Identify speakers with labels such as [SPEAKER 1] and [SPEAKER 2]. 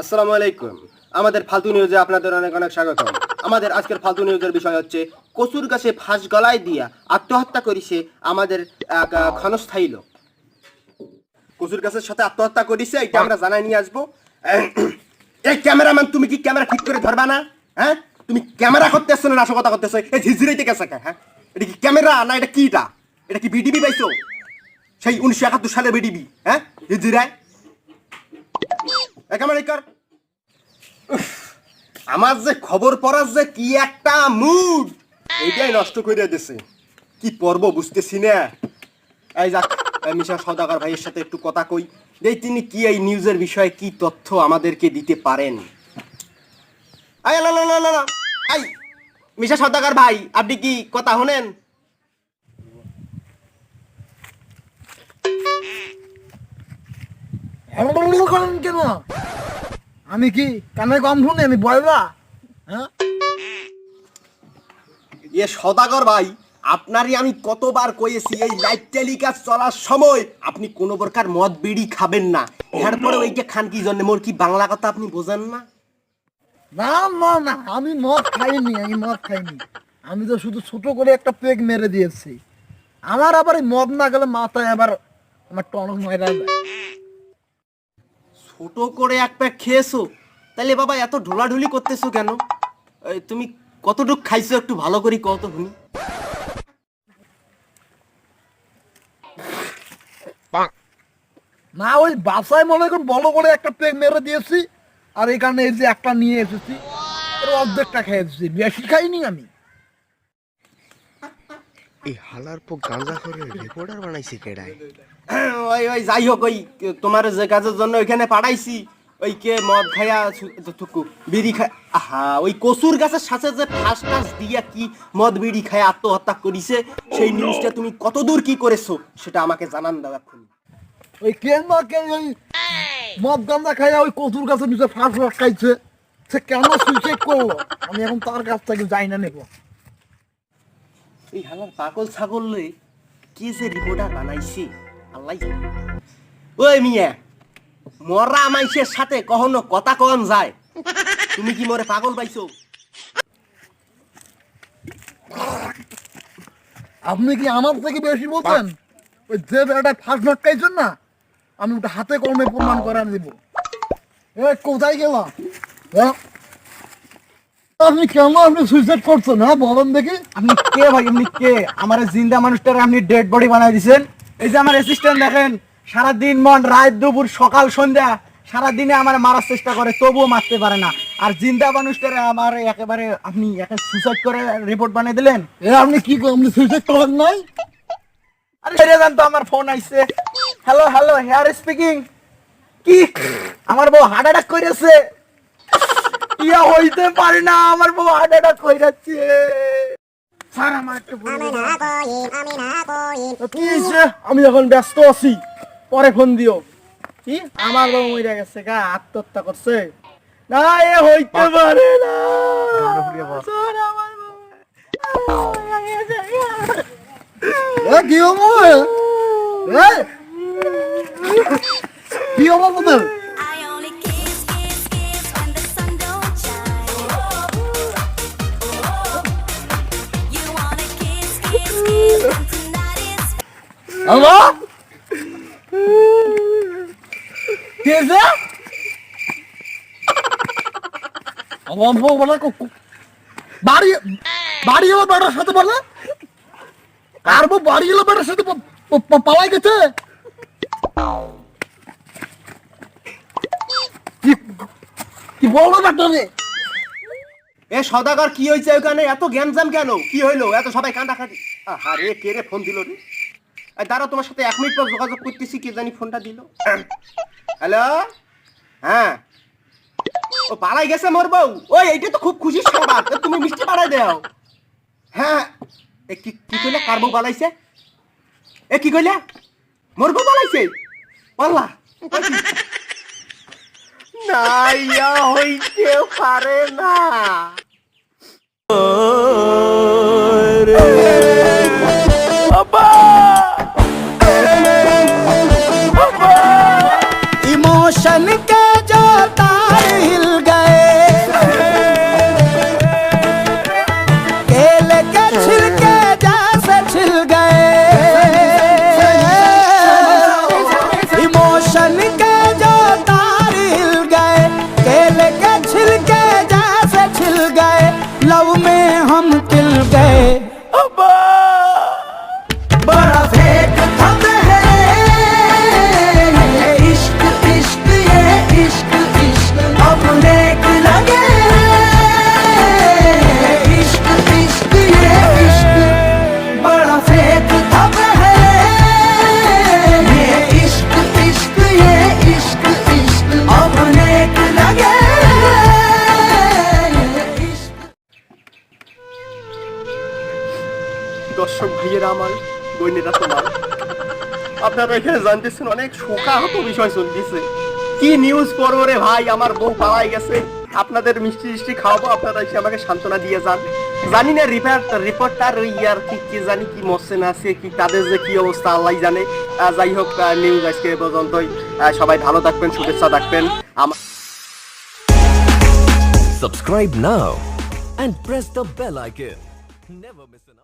[SPEAKER 1] আসসালামু আলাইকুম। আমাদের ফালতু নিউজে আপনাদের অনেক অনেক স্বাগত আমাদের আজকের ফালতু নিউজের বিষয় হচ্ছে, কচুর গাছে ফাঁস গলায় দিয়া আত্মহত্যা করিছে আমাদের ক্ষণস্থায়ী লোক। কচুর গাছের সাথে আত্মহত্যা করিছে, এটা আমরা জানাই নিয়ে আসব। এই ক্যামেরাম্যান, তুমি কি ক্যামেরা ঠিক করে ধরবা না? হ্যাঁ? তুমি ক্যামেরা করতেছো না, নাশকতা করতেছো? এই ঝিঝিরাইতে গেছে হ্যাঁ? এটা কি ক্যামেরা না এটা কিটা এটা? কি বিডিবি পাইছো? সেই উনিশশো একাত্তর সালের বিডিবি হ্যাঁ? ঝিঝিরায় একেবারে আমার যে খবর পড়ার যে কি একটা মুড এইটাই নষ্ট করে দিছে। কি পর্ব বুঝতেছি না। এই যাক মিশা সদাগর ভাইয়ের সাথে একটু কথা কই। এই তিনি কি এই নিউজের বিষয়ে কি তথ্য আমাদেরকে দিতে পারেন? মিশা সদাগর ভাই, আপনি কি কথা শোনেন?
[SPEAKER 2] কেন? আমি কি কানে কম শুনি? আমি বয়বা হ্যাঁ?
[SPEAKER 1] এ সদাগর ভাই আপনারই আমি কতবার কয়েছি এই লাইভ টেলিকাস্ট চলার সময়। আপনি কোনো প্রকার মদ বিড়ি খাবেন না। এরপরে ওইটা খান কি জন্য? মোর কি বাংলা কথা আপনি বোঝেন না?
[SPEAKER 2] না না না আমি মদ খাইনি আমি মদ খাইনি। আমি তো শুধু ছোট করে একটা পেগ মেরে দিয়েছি। আমার আবার মদ না গেলে মাথায় আবার আমার টনক ময়রা যায়।
[SPEAKER 1] ছোট করে এক প্যাক খেয়েছো? তাহলে বাবা এত ঢোলাঢুলি করতেছো কেন? তুমি কতটুক খাইছো একটু ভালো করে কত শুনি
[SPEAKER 2] না, ওই বাসায় মনে করুন বড় করে একটা প্লেট মেরে দিয়েছি, আর এখানে এই যে একটা নিয়ে এসেছি অর্ধেকটা খেয়েছি বেশি খাইনি আমি।
[SPEAKER 3] এই হালার পো গাঁজা করে রিপোর্টার বানাইছে কেডায়
[SPEAKER 1] ওই ওই যাই হোক ওই তোমার যে কাজের জন্য ওইখানে পাঠাইছি। ওই কে মদ খাইয়া থুকু বিড়ি খায় আহা ওই কচুর গাছের সাথে যে ফাঁস টাস দিয়া কি মদ বিড়ি খায় আত্মহত্যা করিছে সেই নিউজটা তুমি কতদূর কি করেছ সেটা আমাকে জানান দাও এখন
[SPEAKER 2] ওই কেন বা কেন ওই মদ গান্দা খাইয়া ওই কচুর গাছের নিচে ফাঁস ফাঁস খাইছে? সে কেন সুইসাইড করল আমি এখন তার কাছ থেকে যাই না নেব।
[SPEAKER 1] এই পাগল ছাগল কে যে রিপোর্টার বানাইছে? আল্লাহ ওই মিয়া, মরা মাইসের সাথে কখনো কথা কন যায়? তুমি কি মরে পাগল পাইছো?
[SPEAKER 2] আপনি কি আমার থেকে বেশি বলছেন? ওই যে বেড়াটা ফাঁস ভাগ খাইছেন না, আমি ওটা হাতে কলমে প্রমাণ করে দিব এ, কোথায় গেলাম হ্যাঁ? আপনি কেন আপনি সুইসাইড করছেন হ্যাঁ বলেন দেখি।
[SPEAKER 4] আপনি কে ভাই আপনি কে? আমার জিন্দা মানুষটারে আপনি ডেড বডি বানাই দিছেন। এই যে আমার অ্যাসিস্ট্যান্ট দেখেন সারা দিন মন রাত দুপুর সকাল সন্ধ্যা সারা দিনে আমার মারার চেষ্টা করে তবুও মারতে পারে না। আর জিন্দা মানুষটারে আমার একেবারে আপনি একে সুসাইড করে রিপোর্ট বানিয়ে দিলেন?
[SPEAKER 2] এ আপনি কি? আপনি সুইসাইড করেন নাই?
[SPEAKER 4] আরে দেন তো আমার ফোন আইছে। হ্যালো হ্যালো হেয়ার স্পিকিং কি? আমার বউ হার্ট অ্যাটাক করেছে হইতে পারে না আমার বউ হার্ট অ্যাটাক কইরাছে
[SPEAKER 2] স্যার আমার একটা
[SPEAKER 4] কি আমি এখন ব্যস্ত আছি। পরে ফোন দিও। কি? আমার বউ মরে গেছে গা আত্মহত্যা করছে। না এ হইতে পারে না। স্যার, আমার বউ-
[SPEAKER 2] এ কি হব? এ? কি হব হয়েছে আমার বউ বলে কো- কো- বাড়ি বাড়ি এলো বেটার সাথে বলে আর বউ বাড়ি এলো বেটার সাথে পালাই গেছে কি- কি বলো বেটা
[SPEAKER 1] এ সদাগর, কি হয়েছে ওখানে? এত গ্যামজাম কেন? কি হইল? এত সবাই কান্দা খাটি আরে কে রে ফোন দিল রে? দাঁড়াও তোমার সাথে এক মিনিট পর যোগাযোগ করতেছি কে জানি ফোনটা দিল। হ্যালো? হ্যাঁ। ও পালাই গেছে মোর বউ। ওই এইটা তো খুব খুশির সংবাদ। এ, তুমি মিষ্টি পাড়াই দাও। হ্যাঁ। এ কি কি কইলে? কার বউ পালাইছে? এ কি কইলে? মোর বউ পালাইছে? পাল্লা। না ইয়া হইতে পারে না।
[SPEAKER 5] बन के जो तार हिल गए। केल के छिलके जैसे छिल गए। इमोशन के जो तार हिल गए, केल के छिलके जैसे छिल गए। लव में हम तिल
[SPEAKER 1] गए। ভাইয়েরা আমার তোমার। আপনারা এখানে জানতেছেন অনেক শোকাহত বিষয় চলতেছে। কি নিউজ পড়ব রে ভাই? আমার বউ পালাই গেছে। আপনাদের মিষ্টি মিষ্টি খাওয়াবো, আপনারা এসে আমাকে সান্ত্বনা দিয়ে যান। জানি না রিপোর্ট রিপোর্টার কি কি জানি কি মরছে না আছে, কি তাদের যে কি অবস্থা আল্লাহ জানে। যাই হোক নিউজ আজকে পর্যন্তই। সবাই ভালো থাকবেন, শুভেচ্ছা থাকবেন। আমার
[SPEAKER 6] Subscribe now and press the bell icon. Never miss an.